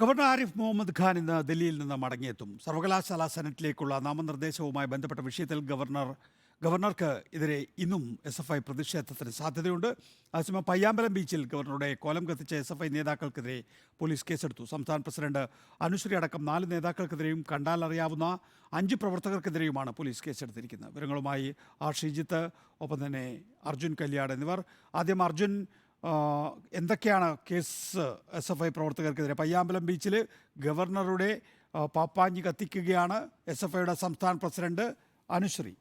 Governor Arif Muhammad Khan ഇന്ന് ദില്ലിയിൽ നിന്ന് മടങ്ങിയെത്തും. സർവകലാശാല സെനറ്റിലേക്കുള്ള നാമനിർദ്ദേശവുമായി ബന്ധപ്പെട്ട വിഷയത്തിൽ ഗവർണർ ഗവർണർക്ക് എതിരെ ഇന്നും എസ് എഫ് ഐ പ്രതിഷേധത്തിന് സാധ്യതയുണ്ട്. അതേസമയം പയ്യാമ്പലം ബീച്ചിൽ ഗവർണറുടെ കോലം കത്തിച്ച എസ് എഫ് ഐ നേതാക്കൾക്കെതിരെ പോലീസ് കേസെടുത്തു. സംസ്ഥാന പ്രസിഡന്റ് അനുശ്രീ അടക്കം നാല് നേതാക്കൾക്കെതിരെയും കണ്ടാൽ അറിയാവുന്ന അഞ്ച് പ്രവർത്തകർക്കെതിരെയുമാണ് പോലീസ് കേസെടുത്തിരിക്കുന്നത്. വിവരങ്ങളുമായി ആർ ഷിജിത്ത് ഒപ്പം തന്നെ അർജുൻ കല്യാട് എന്നിവർ. ആദ്യം അർജുൻ എന്തൊക്കെയാണ് കേസ് എസ് എഫ് ഐ പ്രവർത്തകർക്കെതിരെ? പയ്യാമ്പലം ബീച്ചിൽ ഗവർണറുടെ പാപ്പാഞ്ഞി കത്തിക്കുകയാണ് എസ് എഫ് ഐയുടെ സംസ്ഥാന പ്രസിഡന്റ് അനുശ്രീ.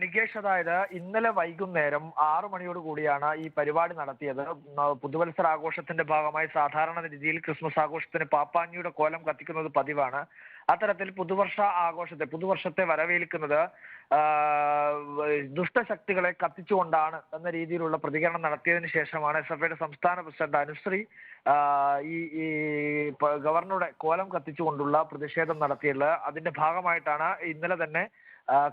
നികേഷ് അതായത് ഇന്നലെ വൈകുന്നേരം ആറു മണിയോട് കൂടിയാണ് ഈ പരിപാടി നടത്തിയത്. പുതുവത്സര ആഘോഷത്തിന്റെ ഭാഗമായി സാധാരണ രീതിയിൽ ക്രിസ്മസ് ആഘോഷത്തിന് പാപ്പാഞ്ഞിയുടെ കോലം കത്തിക്കുന്നത് പതിവാണ്. അത്തരത്തിൽ പുതുവർഷ ആഘോഷത്തെ പുതുവർഷത്തെ വരവേൽക്കുന്നത് ദുഷ്ടശക്തികളെ കത്തിച്ചുകൊണ്ടാണ് എന്ന രീതിയിലുള്ള പ്രതികരണം നടത്തിയതിനു ശേഷമാണ് എസ് എഫ് ഐയുടെ സംസ്ഥാന പ്രസിഡന്റ് അനുശ്രീ ഈ ഈ ഗവർണറുടെ കോലം കത്തിച്ചുകൊണ്ടുള്ള പ്രതിഷേധം നടത്തിയത്. അതിന്റെ ഭാഗമായിട്ടാണ് ഇന്നലെ തന്നെ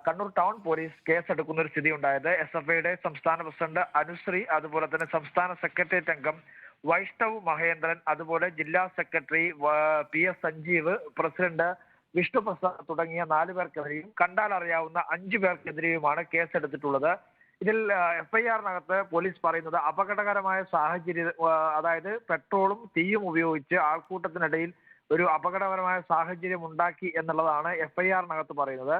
കണ്ണൂർ ടൗൺ പോലീസ് കേസെടുക്കുന്ന ഒരു സ്ഥിതി ഉണ്ടായത് എസ് എഫ് ഐയുടെ സംസ്ഥാന പ്രസിഡന്റ് അനുശ്രീ അതുപോലെ തന്നെ സംസ്ഥാന സെക്രട്ടേറിയറ്റ് അംഗം വൈഷ്ണവ് മഹേന്ദ്രൻ അതുപോലെ ജില്ലാ secretary P S Sanjeev president Vishnu Prasad തുടങ്ങിയ നാലു പേർക്കെതിരെയും കണ്ടാൽ അറിയാവുന്ന അഞ്ചു പേർക്കെതിരെയുമാണ് കേസെടുത്തിട്ടുള്ളത്. ഇതിൽ എഫ്ഐആറിനകത്ത് പോലീസ് പറയുന്നത് അപകടകരമായ സാഹചര്യം അതായത് പെട്രോളും തീയും ഉപയോഗിച്ച് ആൾക്കൂട്ടത്തിനിടയിൽ ഒരു അപകടകരമായ സാഹചര്യം ഉണ്ടാക്കി എന്നുള്ളതാണ് എഫ്ഐആറിനകത്ത് പറയുന്നത്.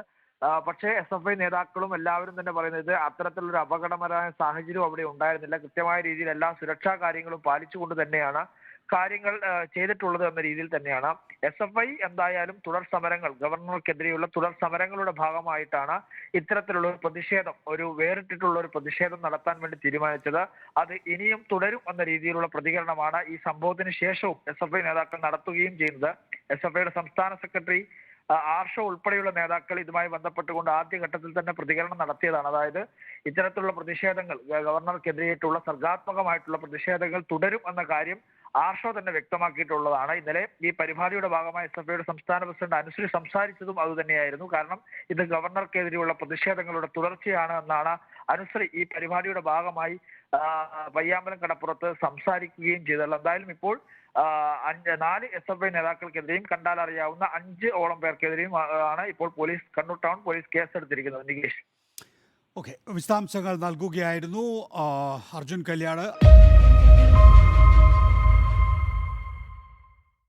പക്ഷേ എസ് എഫ് ഐ നേതാക്കളും എല്ലാവരും തന്നെ പറയുന്നത് അത്തരത്തിലൊരു അപകടകരമായ സാഹചര്യം അവിടെ ഉണ്ടായിരുന്നില്ല. കൃത്യമായ രീതിയിൽ എല്ലാ സുരക്ഷാ കാര്യങ്ങളും പാലിച്ചുകൊണ്ട് തന്നെയാണ് കാര്യങ്ങൾ ചെയ്തിട്ടുള്ളത് എന്ന രീതിയിൽ തന്നെയാണ്. എസ് എഫ് ഐ എന്തായാലും തുടർ സമരങ്ങൾ ഗവർണർക്കെതിരെയുള്ള തുടർ സമരങ്ങളുടെ ഭാഗമായിട്ടാണ് ഇത്തരത്തിലുള്ള ഒരു പ്രതിഷേധം ഒരു വേറിട്ടിട്ടുള്ള ഒരു പ്രതിഷേധം നടത്താൻ വേണ്ടി തീരുമാനിച്ചത്. അത് ഇനിയും തുടരും എന്ന രീതിയിലുള്ള പ്രതികരണമാണ് ഈ സംഭവത്തിന് ശേഷവും എസ് നേതാക്കൾ നടത്തുകയും ചെയ്യുന്നത്. എസ് എഫ് ഐയുടെ സംസ്ഥാന സെക്രട്ടറി ആർഷോ ഉൾപ്പെടെയുള്ള നേതാക്കൾ ഇതുമായി ബന്ധപ്പെട്ടുകൊണ്ട് ആദ്യഘട്ടത്തിൽ തന്നെ പ്രതികരണം നടത്തിയതാണ്. അതായത് ഇത്തരത്തിലുള്ള പ്രതിഷേധങ്ങൾ ഗവർണർക്കെതിരെയായിട്ടുള്ള സർഗാത്മകമായിട്ടുള്ള പ്രതിഷേധങ്ങൾ തുടരും എന്ന കാര്യം ആർഷോ തന്നെ വ്യക്തമാക്കിയിട്ടുള്ളതാണ്. ഇന്നലെ ഈ പരിപാടിയുടെ ഭാഗമായി എസ് എഫ് സംസ്ഥാന പ്രസിഡന്റ് അനുശ്രീ സംസാരിച്ചതും അതുതന്നെയായിരുന്നു കാരണം ഇത് ഗവർണർക്കെതിരെയുള്ള പ്രതിഷേധങ്ങളുടെ തുടർച്ചയാണ് എന്നാണ് അനുശ്രീ ഈ പരിപാടിയുടെ ഭാഗമായി പയ്യാമ്പലം കടപ്പുറത്ത് സംസാരിക്കുകയും ചെയ്തത്. എന്തായാലും ഇപ്പോൾ അഞ്ച് നാല് എസ് എഫ് ഐ നേതാക്കൾക്കെതിരെയും കണ്ടാൽ അറിയാവുന്ന അഞ്ച് ഓളം പേർക്കെതിരെയും ആണ് ഇപ്പോൾ പോലീസ് കണ്ണൂർ ടൗൺ പോലീസ് കേസെടുത്തിരിക്കുന്നത്. നികേഷ്. ഓക്കെ. വിശദാംശങ്ങൾ നൽകുകയായിരുന്നു അർജുൻ കല്യാട്.